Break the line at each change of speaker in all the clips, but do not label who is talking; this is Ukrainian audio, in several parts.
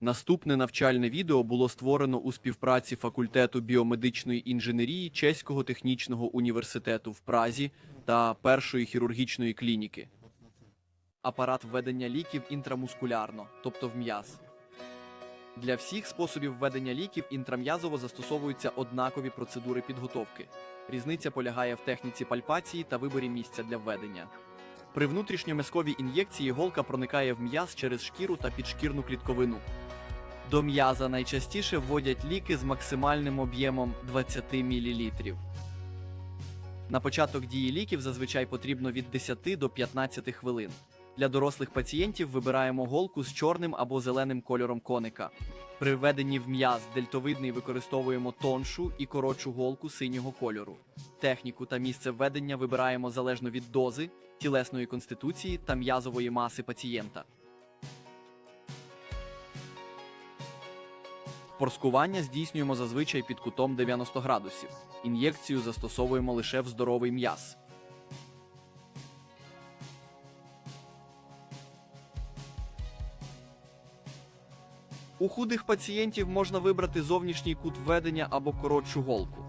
Наступне навчальне відео було створено у співпраці факультету біомедичної інженерії Чеського технічного університету в Празі та першої хірургічної клініки. Апарат введення ліків інтрамускулярно, тобто в м'яз. Для всіх способів введення ліків інтрам'язово застосовуються однакові процедури підготовки. Різниця полягає в техніці пальпації та виборі місця для введення. При внутрішньом'язковій ін'єкції голка проникає в м'яз через шкіру та підшкірну клітковину. До м'яза найчастіше вводять ліки з максимальним об'ємом 20 мл. На початок дії ліків зазвичай потрібно від 10 до 15 хвилин. Для дорослих пацієнтів вибираємо голку з чорним або зеленим кольором коника. При введенні в м'яз дельтовидний використовуємо тоншу і коротшу голку синього кольору. Техніку та місце введення вибираємо залежно від дози, тілесної конституції та м'язової маси пацієнта. Порскування здійснюємо зазвичай під кутом 90 градусів. Ін'єкцію застосовуємо лише в здоровий м'яз. У худих пацієнтів можна вибрати зовнішній кут введення або коротшу голку.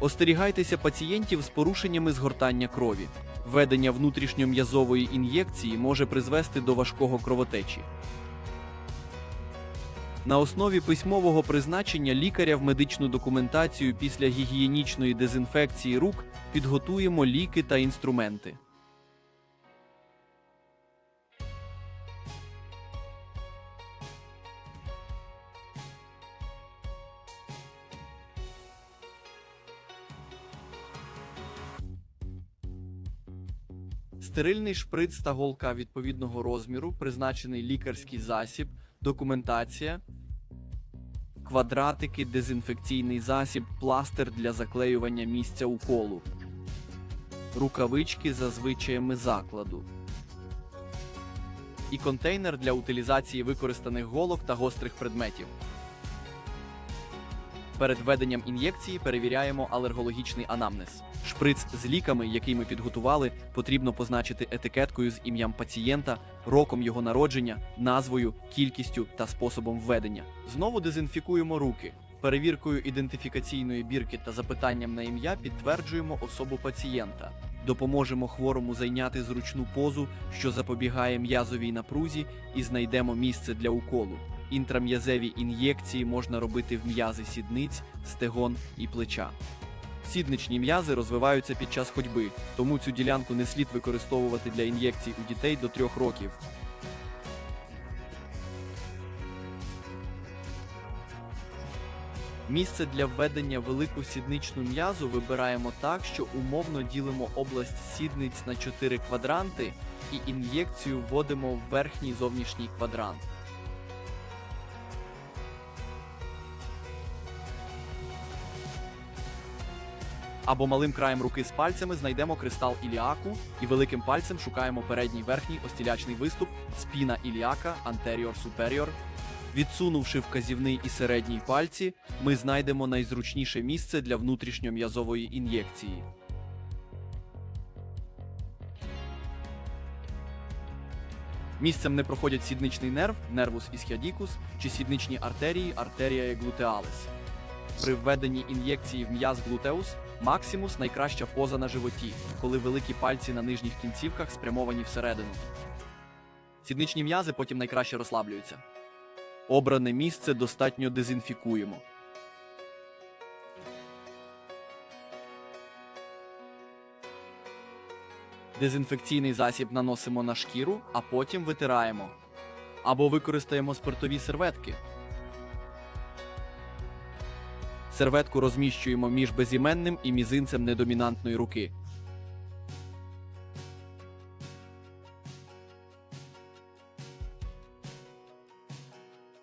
Остерігайтеся пацієнтів з порушеннями згортання крові. Введення внутрішньом'язової ін'єкції може призвести до важкого кровотечі. На основі письмового призначення лікаря в медичну документацію після гігієнічної дезінфекції рук підготуємо ліки та інструменти. Стерильний шприц та голка відповідного розміру, призначений лікарський засіб, документація, квадратики, дезінфекційний засіб, пластир для заклеювання місця уколу, рукавички за звичаями закладу. І контейнер для утилізації використаних голок та гострих предметів. Перед введенням ін'єкції перевіряємо алергологічний анамнез. Шприц з ліками, який ми підготували, потрібно позначити етикеткою з ім'ям пацієнта, роком його народження, назвою, кількістю та способом введення. Знову дезінфікуємо руки. Перевіркою ідентифікаційної бірки та запитанням на ім'я підтверджуємо особу пацієнта. Допоможемо хворому зайняти зручну позу, що запобігає м'язовій напрузі, і знайдемо місце для уколу. Інтрам'язеві ін'єкції можна робити в м'язи сідниць, стегон і плеча. Сідничні м'язи розвиваються під час ходьби, тому цю ділянку не слід використовувати для ін'єкцій у дітей до 3 років. Місце для введення велику сідничну м'язу вибираємо так, що умовно ділимо область сідниць на 4 квадранти і ін'єкцію вводимо в верхній зовнішній квадрант. Або малим краєм руки з пальцями знайдемо кристал іліаку і великим пальцем шукаємо передній верхній остілячний виступ спіна іліака anterior superior. Відсунувши вказівний і середній пальці, ми знайдемо найзручніше місце для внутрішньом'язової ін'єкції. Місцем не проходять сідничний нерв, нервус ісхіадікус чи сідничні артерії, артерія глутеалис. При введенні ін'єкції в м'яз глутеус максимус найкраща поза на животі, коли великі пальці на нижніх кінцівках спрямовані всередину. Сідничні м'язи потім найкраще розслаблюються. Обране місце достатньо дезінфікуємо. Дезінфекційний засіб наносимо на шкіру, а потім витираємо. Або використаємо спиртові серветки. Серветку розміщуємо між безіменним і мізинцем недомінантної руки.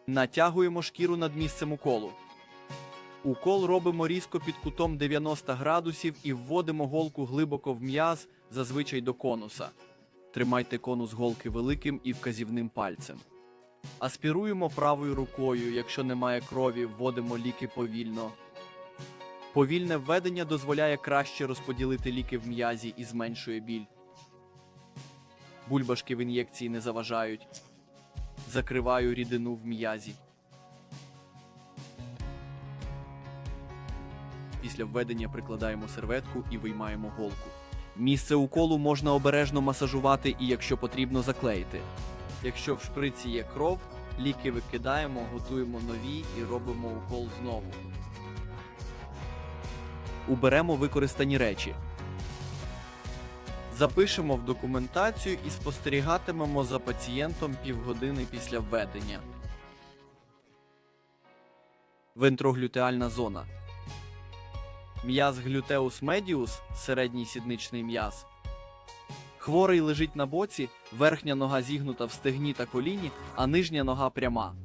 Натягуємо шкіру над місцем уколу. Укол робимо різко під кутом 90 градусів і вводимо голку глибоко в м'яз, зазвичай до конуса. Тримайте конус голки великим і вказівним пальцем. Аспіруємо правою рукою, якщо немає крові, вводимо ліки повільно. Повільне введення дозволяє краще розподілити ліки в м'язі і зменшує біль. Бульбашки в ін'єкції не заважають. Закриваю рідину в м'язі. Після введення прикладаємо серветку і виймаємо голку. Місце уколу можна обережно масажувати і, якщо потрібно, заклеїти. Якщо в шприці є кров, ліки викидаємо, готуємо нові і робимо укол знову. Уберемо використані речі. Запишемо в документацію і спостерігатимемо за пацієнтом півгодини після введення. Вентроглютеальна зона. М'яз глютеус медіус середній сідничний м'яз. Хворий лежить на боці, верхня нога зігнута в стегні та коліні, а нижня нога пряма.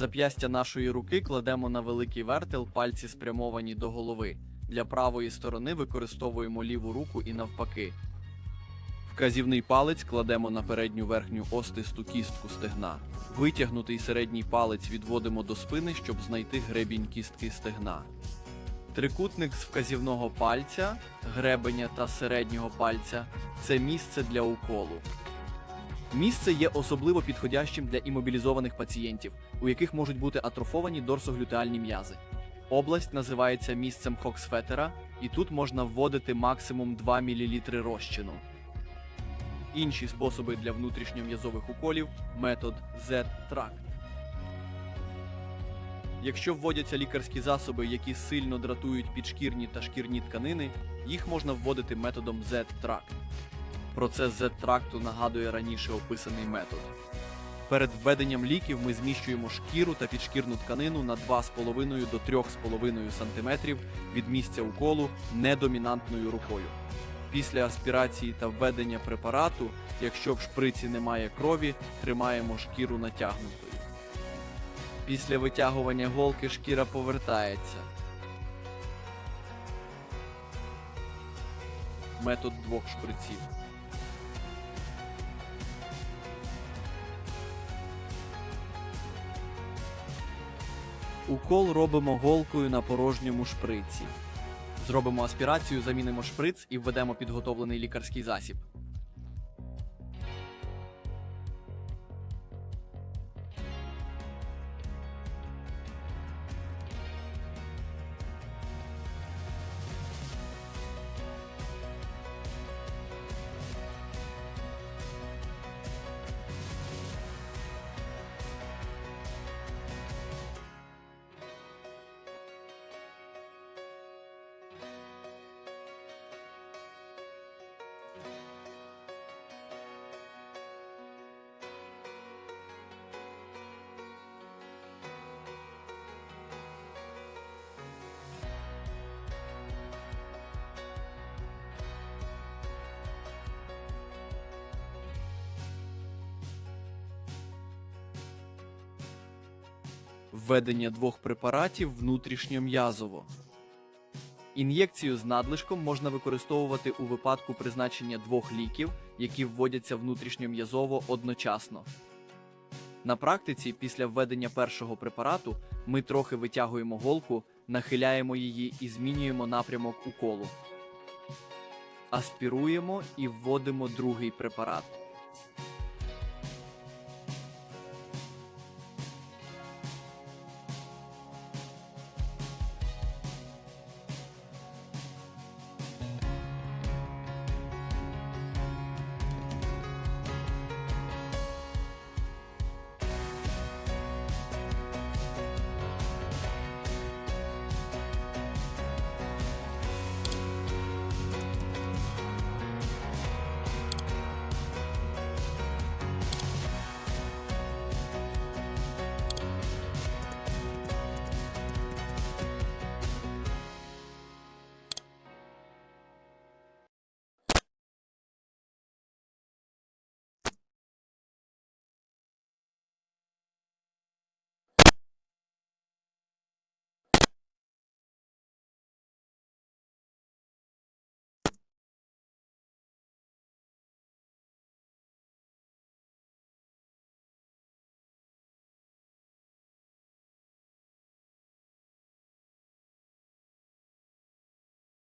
Зап'ястя нашої руки кладемо на великий вертел, пальці спрямовані до голови. Для правої сторони використовуємо ліву руку і навпаки. Вказівний палець кладемо на передню верхню остисту кістку стегна. Витягнутий середній палець відводимо до спини, щоб знайти гребінь кістки стегна. Трикутник з вказівного пальця, гребеня та середнього пальця це місце для уколу. Місце є особливо підходящим для імобілізованих пацієнтів, у яких можуть бути атрофовані дорсоглютеальні м'язи. Область називається місцем Хоксфетера, і тут можна вводити максимум 2 мл розчину. Інші способи для внутрішньом'язових уколів метод Z-тракт. Якщо вводяться лікарські засоби, які сильно дратують підшкірні та шкірні тканини, їх можна вводити методом Z-тракт. Процес Z-тракту нагадує раніше описаний метод. Перед введенням ліків ми зміщуємо шкіру та підшкірну тканину на 2,5 до 3,5 см від місця уколу недомінантною рукою. Після аспірації та введення препарату, якщо в шприці немає крові, тримаємо шкіру натягнутою. Після витягування голки шкіра повертається. Метод двох шприців. Укол робимо голкою на порожньому шприці. Зробимо аспірацію, замінимо шприц і введемо підготовлений лікарський засіб. Введення двох препаратів внутрішньом'язово. Ін'єкцію з надлишком можна використовувати у випадку призначення двох ліків, які вводяться внутрішньом'язово одночасно. На практиці, після введення першого препарату, ми трохи витягуємо голку, нахиляємо її і змінюємо напрямок уколу. Аспіруємо і вводимо другий препарат.